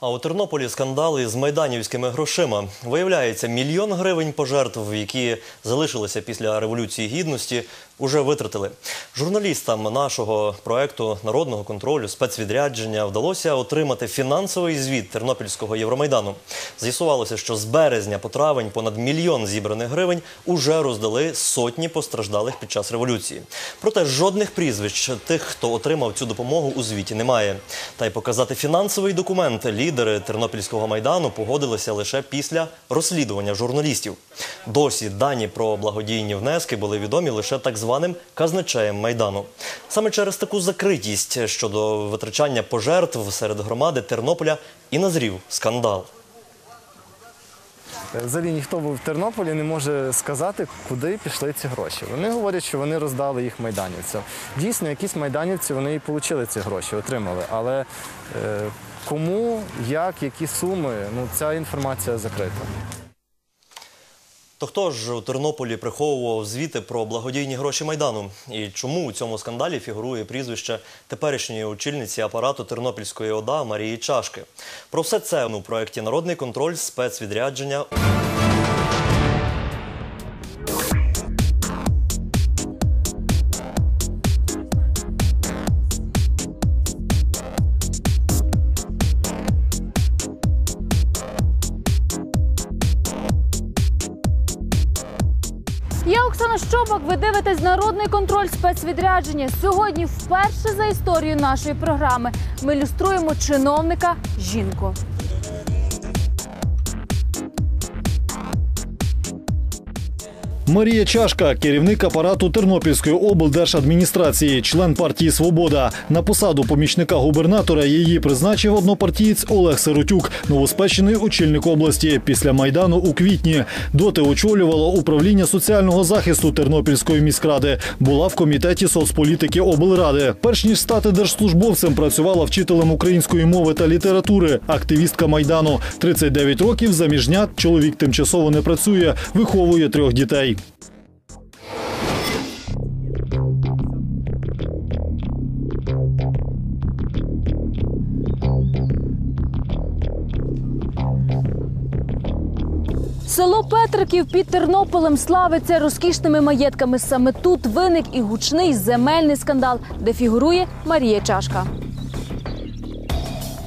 А у Тернополі скандали з майданівськими грошима. Виявляється, мільйон гривень пожертв, які залишилися після революції гідності, уже витратили. Журналістам нашого проекту народного контролю спецвідрядження вдалося отримати фінансовий звіт Тернопільського Євромайдану. З'ясувалося, що з березня по травень понад мільйон зібраних гривень уже роздали сотні постраждалих під час революції. Проте жодних прізвищ тих, хто отримав цю допомогу, у звіті немає. Та й показати фінансовий документ лідери Тернопільського майдану погодилися лише після розслідування журналістів. Досі дані про благодійні внески були відомі лише так званим казначеєм майдану. Саме через таку закритість щодо витрачання пожертв серед громади Тернополя і назрів скандал. Взагалі ніхто в Тернополі не може сказати, куди пішли ці гроші. Вони говорять, що вони роздали їх майданівцям. Дійсно, якісь майданівці вони і отримали ці гроші, отримали. Але е, кому, як, які суми, ну ця інформація закрита. То хто ж у Тернополі приховував звіти про благодійні гроші майдану? І чому у цьому скандалі фігурує прізвище теперішньої очільниці апарату Тернопільської ОДА Марії Чашки? Про все це у проєкті Народний контроль спецвідрядження. Оксана Щобак. Ви дивитесь народний контроль спецвідрядження. Сьогодні, вперше за історію нашої програми, ми ілюструємо чиновника жінку. Марія Чашка, керівник апарату Тернопільської облдержадміністрації, член партії Свобода. На посаду помічника губернатора її призначив однопартієць Олег Сиротюк, новоспечений очільник області після майдану у квітні. Доти очолювала управління соціального захисту Тернопільської міськради. Була в комітеті соцполітики облради. Перш ніж стати держслужбовцем, працювала вчителем української мови та літератури, активістка майдану. 39 років заміжнят. Чоловік тимчасово не працює, виховує трьох дітей. Петриків під Тернополем славиться розкішними маєтками. Саме тут виник і гучний земельний скандал, де фігурує Марія Чашка.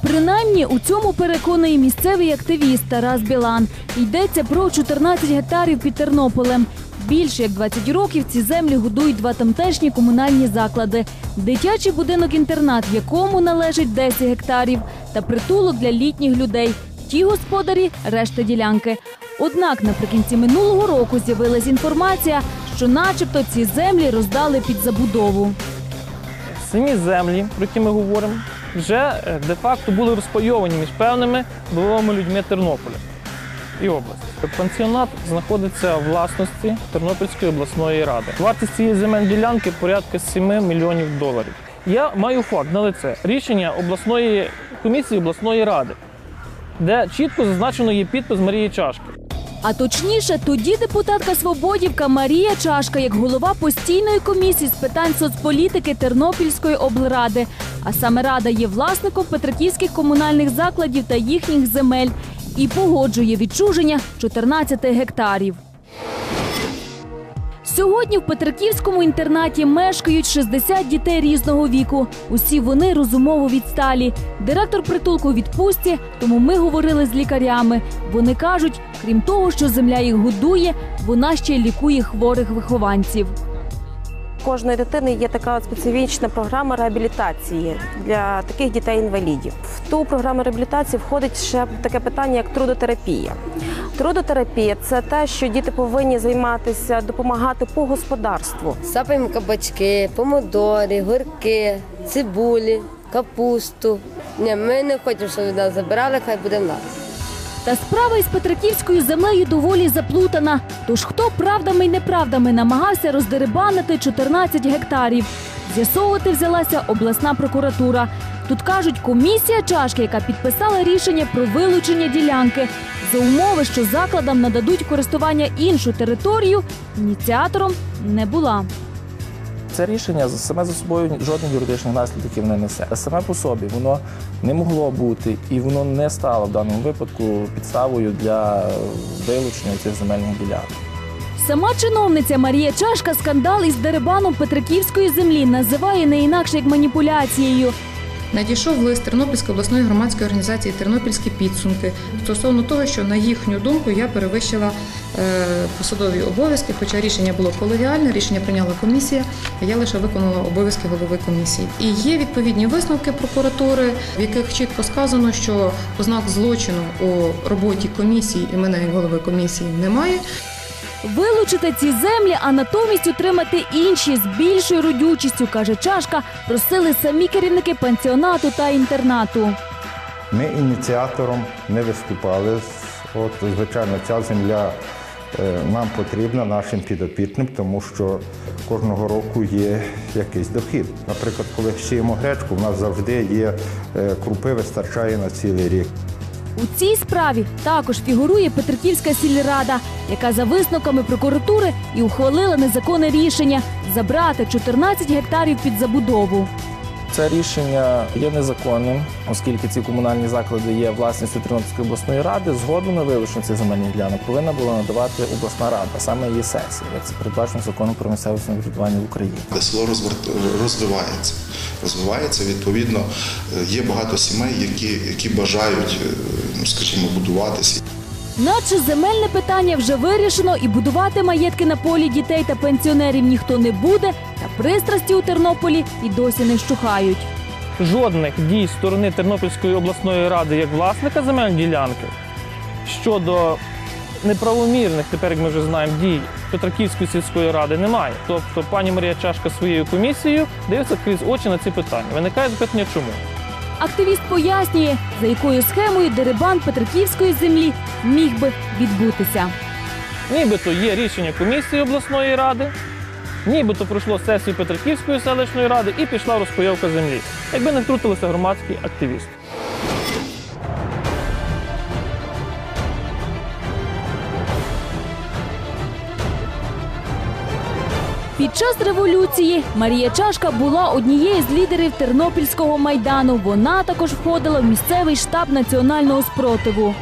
Принаймні у цьому переконує місцевий активіст Тарас Білан. Йдеться про 14 гектарів під Тернополем. Більше як 20 років ці землі годують два тамтешні комунальні заклади: дитячий будинок-інтернат, якому належить 10 гектарів, та притулок для літніх людей. Ті господарі решта ділянки. Однак наприкінці минулого року з'явилась інформація, що, начебто, ці землі роздали під забудову. самі землі, про які ми говоримо, вже е, де-факто були розпайовані між певними впливовими людьми Тернополя і області. Пансіонат знаходиться в власності Тернопільської обласної ради. Вартість цієї земельної ділянки порядка 7 мільйонів доларів. Я маю факт на лице рішення обласної комісії обласної ради, де чітко зазначено є підпис Марії Чашки. А точніше, тоді депутатка Свободівка Марія Чашка, як голова постійної комісії з питань соцполітики Тернопільської облради. А саме рада є власником петриківських комунальних закладів та їхніх земель і погоджує відчуження 14 гектарів. Сьогодні в Петриківському інтернаті мешкають 60 дітей різного віку. Усі вони розумово відсталі. Директор притулку у відпустці, тому ми говорили з лікарями. Вони кажуть, крім того, що земля їх годує, вона ще лікує хворих вихованців. Кожної дитини є така специфічна програма реабілітації для таких дітей-інвалідів. В ту програму реабілітації входить ще таке питання, як трудотерапія. Трудотерапія це те, що діти повинні займатися, допомагати по господарству. Сапаємо кабачки, помидори, гурки, цибулі, капусту. Ні, ми не хочемо, щоб від нас забирали, хай буде в нас. Та справа із Петриківською землею доволі заплутана. Тож хто правдами й неправдами намагався роздерибанити 14 гектарів? З'ясовувати взялася обласна прокуратура. Тут кажуть, комісія чашки, яка підписала рішення про вилучення ділянки, за умови, що закладам нададуть користування іншу територію, ініціатором не була. Це рішення саме за собою жодних юридичних наслідків не несе. Саме по собі воно не могло бути і воно не стало в даному випадку підставою для вилучення цих земельних ділянок. Сама чиновниця Марія Чашка скандал із дерибаном Петриківської землі називає не інакше як маніпуляцією. Надійшов лист Тернопільської обласної громадської організації Тернопільські підсумки стосовно того, що на їхню думку я перевищила е, посадові обов'язки, хоча рішення було колегіальне, рішення прийняла комісія, а я лише виконала обов'язки голови комісії. І є відповідні висновки прокуратури, в яких чітко сказано, що ознак злочину у роботі комісії і мене як голови комісії немає. Вилучити ці землі, а натомість отримати інші з більшою родючістю, каже Чашка, просили самі керівники пансіонату та інтернату. Ми ініціатором не виступали. От, звичайно, ця земля е, нам потрібна, нашим підопітним, тому що кожного року є якийсь дохід. Наприклад, коли сіємо гречку, в нас завжди є е, крупи, вистачає на цілий рік. У цій справі також фігурує Петриківська сільрада, яка за висновками прокуратури і ухвалила незаконне рішення забрати 14 гектарів під забудову. Це рішення є незаконним, оскільки ці комунальні заклади є власністю Тернопільської обласної ради. Згоду на вилучення цих земельних ділянок повинна була надавати обласна рада, саме її сесія, як це передбачено законом про місцеве самоврядування в Україні. Село розвивається. Розвивається, відповідно, е, є багато сімей, які, які бажають, е, ну, скажімо, будуватися. Наче земельне питання вже вирішено, і будувати маєтки на полі дітей та пенсіонерів ніхто не буде, та пристрасті у Тернополі і досі не вщухають. жодних дій сторони Тернопільської обласної ради як власника земельної ділянки щодо неправомірних, тепер як ми вже знаємо, дій Петраківської сільської ради немає. Тобто пані Марія Чашка своєю комісією дивиться крізь очі на ці питання. Виникає запитання, чому? Активіст пояснює, за якою схемою дерибан Петриківської землі міг би відбутися. Нібито є рішення комісії обласної ради, нібито пройшло сесію Петриківської селищної ради і пішла розпайовка землі, якби не втрутилися громадські активісти. Під час революції Марія Чашка була однією з лідерів Тернопільського майдану. Вона також входила в місцевий штаб національного спротиву.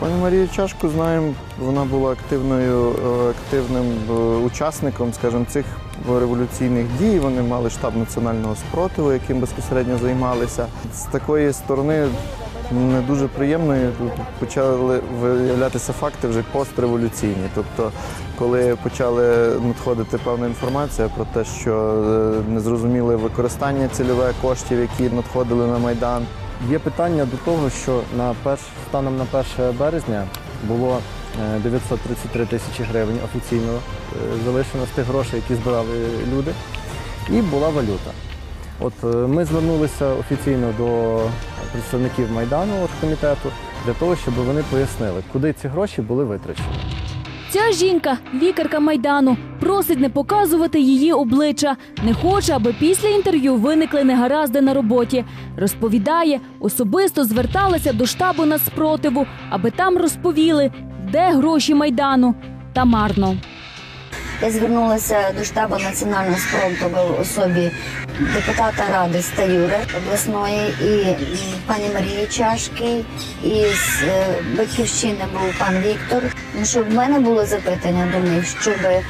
Пані Марію Чашку знаємо, вона була активною, е, активним е, учасником, скажімо, цих революційних дій. Вони мали штаб національного спротиву, яким безпосередньо займалися. З такої сторони не дуже приємною почали виявлятися факти вже постреволюційні. Тобто, коли почали надходити певна інформація про те, що е, незрозуміле використання цільове коштів, які надходили на майдан. Є питання до того, що на перш, станом на 1 березня було е, 933 тисячі гривень офіційно е, залишено з тих грошей, які збирали люди, і була валюта. От е, ми звернулися офіційно до представників Майдану комітету для того, щоб вони пояснили, куди ці гроші були витрачені. Ця жінка, лікарка майдану, просить не показувати її обличчя. Не хоче, аби після інтерв'ю виникли негаразди на роботі. Розповідає, особисто зверталася до штабу нацпротиву, аби там розповіли, де гроші майдану. Та марно. Я звернулася до штабу національного спротиву особі депутата ради Стаюри обласної і пані Марії Чашки, і з е, батьківщини був пан Віктор. Ну, щоб в мене було запитання до них, щоб е,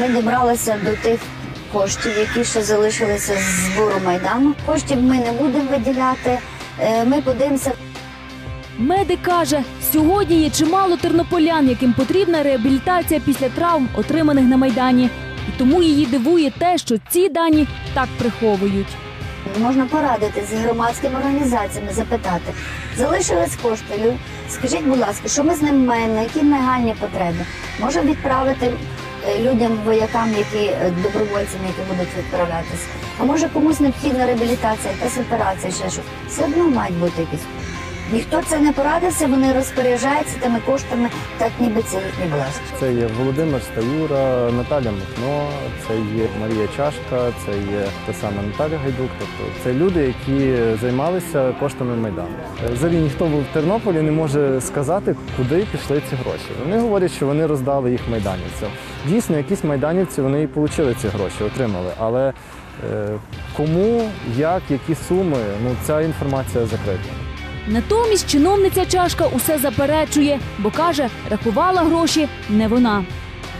ми добралися до тих коштів, які ще залишилися з збору майдану. Коштів ми не будемо виділяти. Е, Ми подивимося Медик каже, сьогодні є чимало тернополян, яким потрібна реабілітація після травм, отриманих на майдані. І тому її дивує те, що ці дані так приховують. Можна порадити з громадськими організаціями, запитати, залишились кошти. Скажіть, будь ласка, що ми з ними маємо, які нагальні потреби? Можемо відправити е, людям, воякам, які е, добровольцям, які будуть відправлятися. А може комусь необхідна реабілітація, якась операція, ще що. Все одно мають бути якісь. Ніхто це не порадився, вони розпоряджаються тими коштами, так ніби це їхні власність. Це є Володимир Стаюра, Наталя Махно, це є Марія Чашка, це є та сама Наталя Гайдук. Тобто це люди, які займалися коштами Майдану. Взагалі ніхто був в Тернополі не може сказати, куди пішли ці гроші. Вони говорять, що вони роздали їх майданівцям. Дійсно, якісь майданівці вони і отримали ці гроші, отримали. Але е, кому, як, які суми, ну ця інформація закрита. Натомість чиновниця чашка усе заперечує, бо каже, рахувала гроші не вона.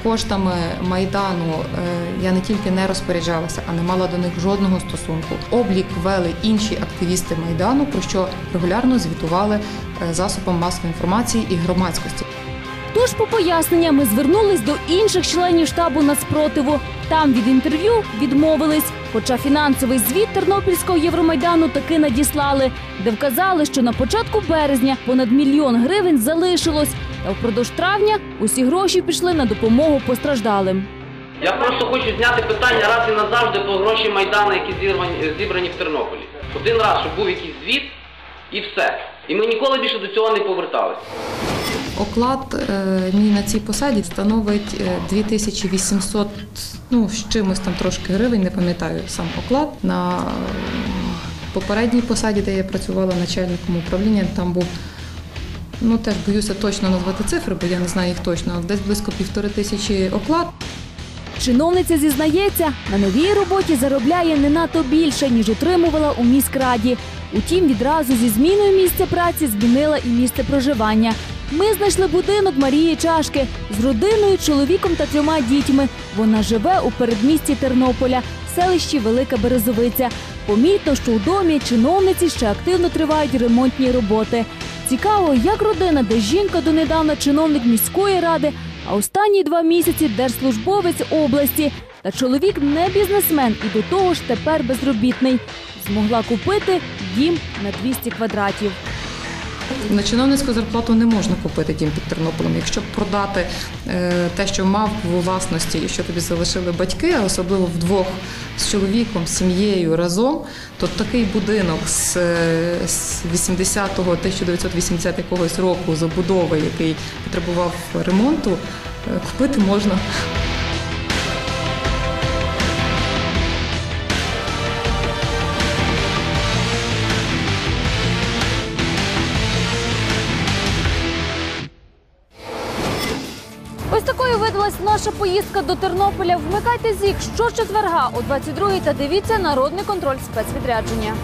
Коштами майдану е, я не тільки не розпоряджалася, а не мала до них жодного стосунку. Облік вели інші активісти майдану, про що регулярно звітували е, засобам масової інформації і громадськості. Тож, по пояснення, ми звернулись до інших членів штабу нацпротиву. Там від інтерв'ю відмовились. Хоча фінансовий звіт Тернопільського Євромайдану таки надіслали, де вказали, що на початку березня понад мільйон гривень залишилось. Та впродовж травня усі гроші пішли на допомогу постраждалим. Я просто хочу зняти питання раз і назавжди про гроші Майдану, які зірвані- зібрані в Тернополі. Один раз, щоб був якийсь звіт і все. І ми ніколи більше до цього не поверталися. Оклад е, мій на цій посаді становить е, 2800, ну з чимось там трошки гривень, не пам'ятаю сам оклад. На е, попередній посаді, де я працювала начальником управління, там був. Ну теж боюся точно назвати цифри, бо я не знаю їх точно, десь близько півтори тисячі оклад. Чиновниця зізнається, на новій роботі заробляє не надто більше, ніж отримувала у міськраді. Утім, відразу зі зміною місця праці змінила і місце проживання. Ми знайшли будинок Марії Чашки з родиною, чоловіком та трьома дітьми. Вона живе у передмісті Тернополя, в селищі Велика Березовиця. Помітно, що у домі чиновниці ще активно тривають ремонтні роботи. Цікаво, як родина, де жінка донедавна чиновник міської ради, а останні два місяці держслужбовець області. Та чоловік не бізнесмен і до того ж тепер безробітний. Змогла купити дім на 200 квадратів. На чиновницьку зарплату не можна купити дім під Тернополем. Якщо продати е, те, що мав у власності і що тобі залишили батьки, а особливо вдвох з чоловіком, з сім'єю разом, то такий будинок з, е, 80-го, 1980 якогось року забудови, який потребував ремонту, е, купити можна. Наша поїздка до Тернополя. Вмикайте зік щочетверга о 22 та дивіться народний контроль спецвідрядження.